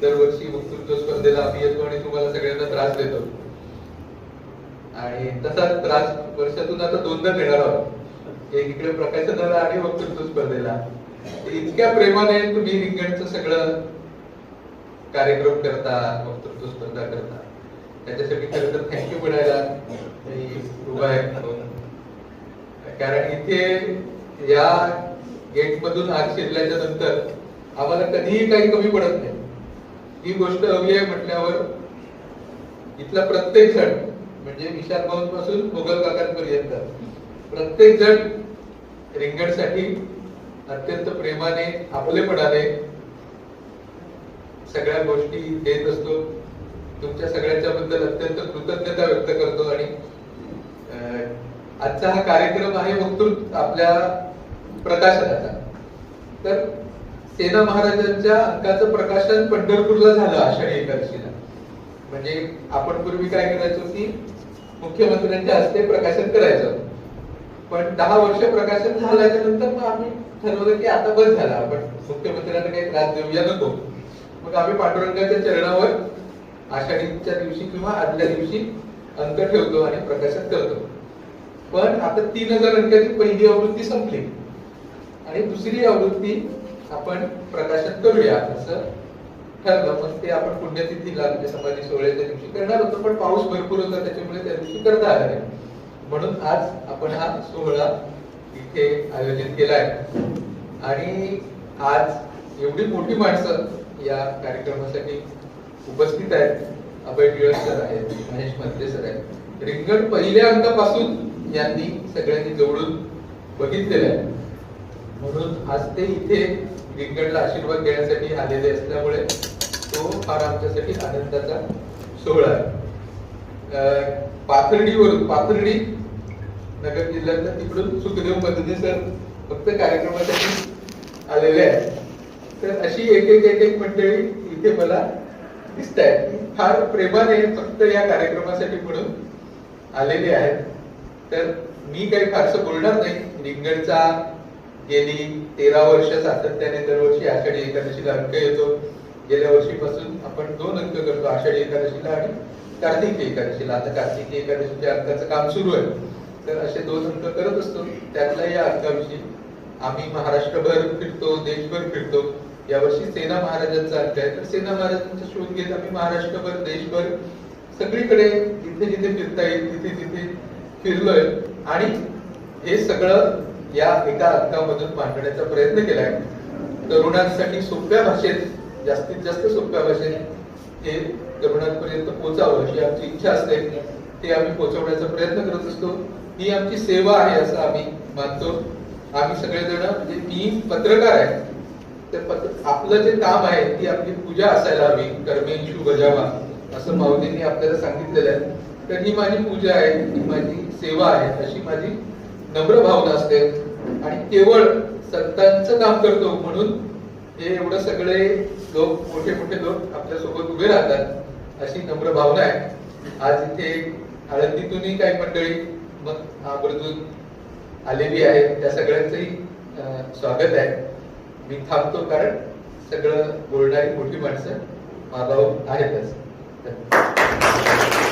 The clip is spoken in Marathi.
दरवर्षी वक्तृत्व स्पर्धेला आम्ही येतो आणि तुम्हाला सगळ्यांना त्रास देतो. आणि तसा त्रास वर्षातून आता दोनदा देणार आहोत. एक इकडे प्रकाशनाला आणि वक्तृत्व स्पर्धेला. इतक्या प्रेमाने तुम्ही रिंगणचं सगळं कार्यक्रम करता वक्तृत्व स्पर्धा करता. त्याच्यासाठी खरं तर थँक्यू म्हणायला उभा आहे कारण इथे या गेट मधून आत शिरल्याच्या नंतर आम्हाला कधीही काही कमी पडत नाही. ही गोष्ट हवी आहे म्हटल्यावर इथला प्रत्येक जण म्हणजे विशाल भाऊ पासून मोगल काकांपर्यंत प्रत्येक जण रिंगणसाठी अत्यंत प्रेमाने आपलेपणाने सगळ्या गोष्टी देत असतो. तुमच्या सगळ्यांच्या बद्दल अत्यंत कृतज्ञता व्यक्त करतो आणि अं, आजचा हा कार्यक्रम आहे वक्तृत्व आपल्या प्रकाशनाचा. तर सेना महाराजांच्या अंकाचं प्रकाशन पंढरपूरला झालं आषाढी एकादशीला. म्हणजे आपण पूर्वी काय करायचो की मुख्यमंत्र्यांच्या हस्ते प्रकाशन करायचं. पण दहा वर्ष प्रकाशन झाल्याच्यानंतर मग आम्ही ठरवलं की आता बंद झाला. आपण मुख्यमंत्र्यांना काही त्रास देऊया नको. मग आम्ही पांडुरंगाच्या चरणावर आषाढीच्या दिवशी किंवा आदल्या दिवशी अंक ठेवतो आणि प्रकाशन करतो. पण आता तीन हजार अंकाची पहिली आवृत्ती संपली. आणि दुसरी आवृत्ती आपण प्रकाशन करूया असं ठरलं. मग ते आपण पुण्यतिथीला म्हणजे समाधी सोहळ्याच्या दिवशी करणार होतो पण पाऊस भरपूर होता त्याच्यामुळे त्या दिवशी करता आला नाही. म्हणून आज आपण हा सोहळा इथे आयोजित केलाय आणि आज एवढी मोठी माणसं या कार्यक्रमासाठी उपस्थित आहेत. अभय टिळक सर आहेत महेश मंत्रे सर आहेत. रिंगण पहिल्या अंकापासून यांनी सगळ्यांनी जवळून बघितलेलं आहे. म्हणून आज ते इथे रिंगणला आशीर्वाद देण्यासाठी आलेले असल्यामुळे तो फार आमच्यासाठी आनंदाचा सोहळा आहे. पाथर्डीवरून पाथर्डी नगर जिल्ह्यातल्या तिकडून सुखदेव पद्धती सर फक्त कार्यक्रमासाठी आलेले आहेत. तर अशी एक एक एक एक मंडळी इथे मला दिसत आहेत फार प्रेमाने फक्त या कार्यक्रमासाठी म्हणून आलेले आहेत. तर मी काही फारसं बोलणार नाही. रिंगणचा गेली तेरा वर्ष सातत्याने दरवर्षी आषाढी एकादशीला अंक येतो. गेल्या वर्षीपासून आपण दोन अंक करतो आषाढी एकादशीला आणि कार्तिकी एकादशीला. आता कार्तिकी एकादशीच्या अंकाचं काम सुरू आहे. तर असे दोन अंक करत असतो. त्यातल्या या अंकाविषयी आम्ही महाराष्ट्रभर फिरतो देशभर फिरतो. यावर्षी सेना महाराजांचा अंक आहे. तर सेना महाराजांचा शोध घेत आम्ही महाराष्ट्रभर देशभर सगळीकडे जिथे जिथे फिरता येईल तिथे तिथे फिरलोय. आणि हे सगळं या एका अंकामधून मांडण्याचा प्रयत्न केलाय. तरुणांसाठी सोप्या भाषेत जास्तीत जास्त सोप्या भाषेत हे तरुणांपर्यंत पोहोचावं अशी आमची इच्छा असते. ते आम्ही पोहोचवण्याचा प्रयत्न करत असतो. ही आमची सेवा आहे असं आम्ही मानतो. आम्ही सगळेजण म्हणजे मी पत्रकार आहे. तर आपलं जे काम आहे ती आपली पूजा असायला हवी. कर्मेंशू बजावा असं माऊलींनी आपल्याला सांगितलेलं आहे. तर ही माझी पूजा आहे ही माझी सेवा आहे अशी माझी नम्र भावना असते आणि केवळ संतांचं काम करतो म्हणून हे एवढं सगळे लोक मोठे मोठे लोक आपल्यासोबत उभे राहतात अशी नम्र भावना आहे. आज इथे आळंदीतूनही काही मंडळी मग आवर्जून आलेली आहे त्या सगळ्यांचंही स्वागत आहे. मी थांबतो कारण सगळं बोलणारी मोठी माणसं मागावर आहेतच. धन्यवाद.